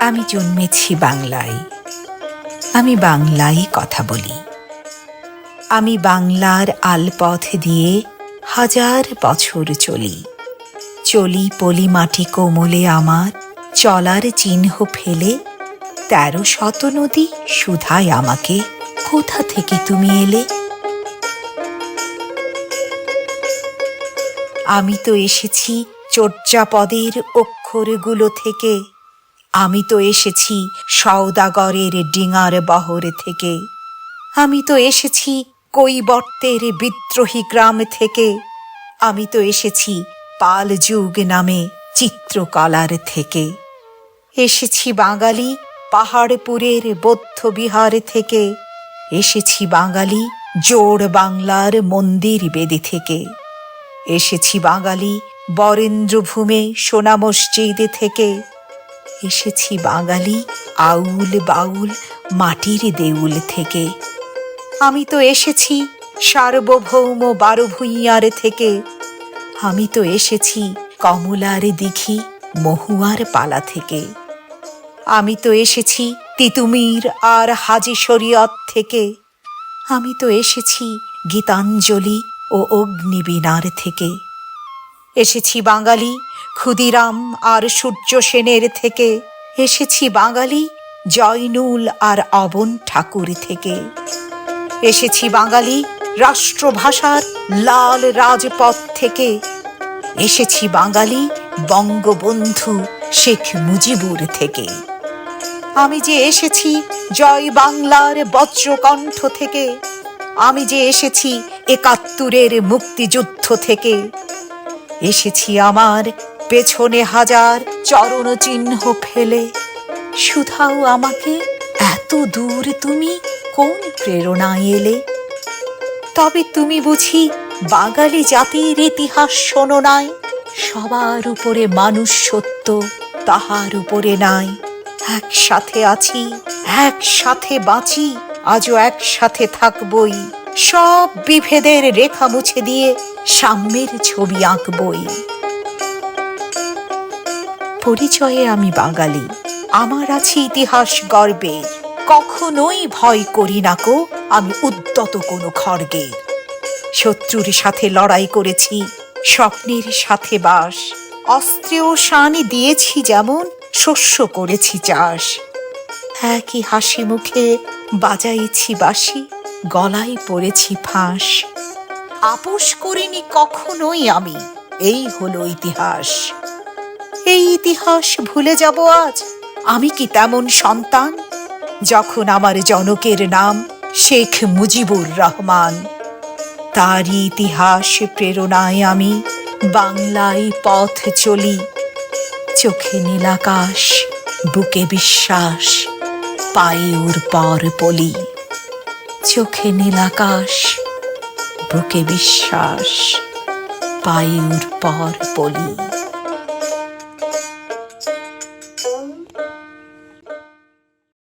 আমি জন্মেছি বাংলায়। আমি বাংলায় কথা বলি। আমি বাংলার আলপথ দিয়ে হাজার বছর চলি। চলি পলি মাটি কোমলে আমার, চলার চিহ্ন ফেলে তেরো শত নদী সুধায় আমাকে। কোথা থেকে তুমি এলে? আমি তো এসেছি চর্যাপদের অক্ষরগুলো থেকে। আমি তো এসেছি সওদাগরের ডিঙার বহর থেকে। আমি তো এসেছি কৈবর্তের বিদ্রোহী গ্রাম থেকে। আমি তো এসেছি পাল যুগ নামে চিত্রকলার থেকে। এসেছি বাঙালি পাহাড়পুরের বৌদ্ধ বিহার থেকে। এসেছি বাঙালি জোড় বাংলার মন্দির বেদি থেকে। এসেছি বাঙালি, বরেন্দ্রভূমে সোনা মসজিদ থেকে। এসেছি বাঙালি, আউল বাউল মাটির দেউল থেকে। আমি তো এসেছি সার্বভৌম বারো ভূঁইয়ার থেকে। আমি তো এসেছি কমলার দিঘি মহুয়ার পালা থেকে। আমি তো এসেছি তিতুমির আর হাজি শরীয়ত থেকে আমি তো এসেছি গীতাঞ্জলি ও অগ্নিবীণার থেকে। এসেছি বাঙালি ক্ষুদিরাম আর সূর্য সেনের থেকে। এসেছি বাঙালি জয়নুল আর অবন ঠাকুর থেকে। এসেছি বাঙালি রাষ্ট্রভাষার লাল রাজপথ থেকে। এসেছি বাঙালি বঙ্গবন্ধু শেখ মুজিবুর থেকে। আমি যে এসেছি জয় বাংলার বজ্রকণ্ঠ থেকে। আমি যে এসেছি একাত্তরের মুক্তিযুদ্ধ থেকে। এসেছি আমার পেছনে হাজার চরণ চিহ্ন ফেলে। শুধাও আমাকে এত দূর তুমি কোন প্রেরণায় এলে? তবে তুমি বুঝি বাঙালি জাতির ইতিহাস শোনো নাই। সবার উপরে মানুষ সত্য তাহার উপরে নাই। একসাথে আছি, একসাথে বাঁচি, আজও একসাথে থাকবই। সব বিভেদের রেখা মুছে দিয়ে সাম্যের ছবি আঁকবই। পরিচয়ে আমি বাঙালি, আমার আছে ইতিহাস গর্বে। কখনোই ভয় করি না কো আমি উদ্যত কোনো খড়গের শত্রুর সাথে লড়াই করেছি, স্বপ্নের সাথে বাস। অস্ত্রেও শানি দিয়েছি যেমন শস্য করেছি চাষ। একই হাসি মুখে বাজাইছি বাসি গলায় পড়েছি ফাঁস। আপোষ করিনি কখনোই আমি, এই হলো ইতিহাস। এই ইতিহাস ভুলে যাব আজ, আমি কি তেমন সন্তান? যখন আমার জনকের নাম শেখ মুজিবুর রহমান। তারই ইতিহাস প্রেরণায় আমি বাংলায় পথ চলি চোখে নীলাকাশ বুকে বিশ্বাস, পায়ে ওর পর পলি চোখে নীলাকাশ বুকে বিশ্বাস, পায়ে ওর পর পলি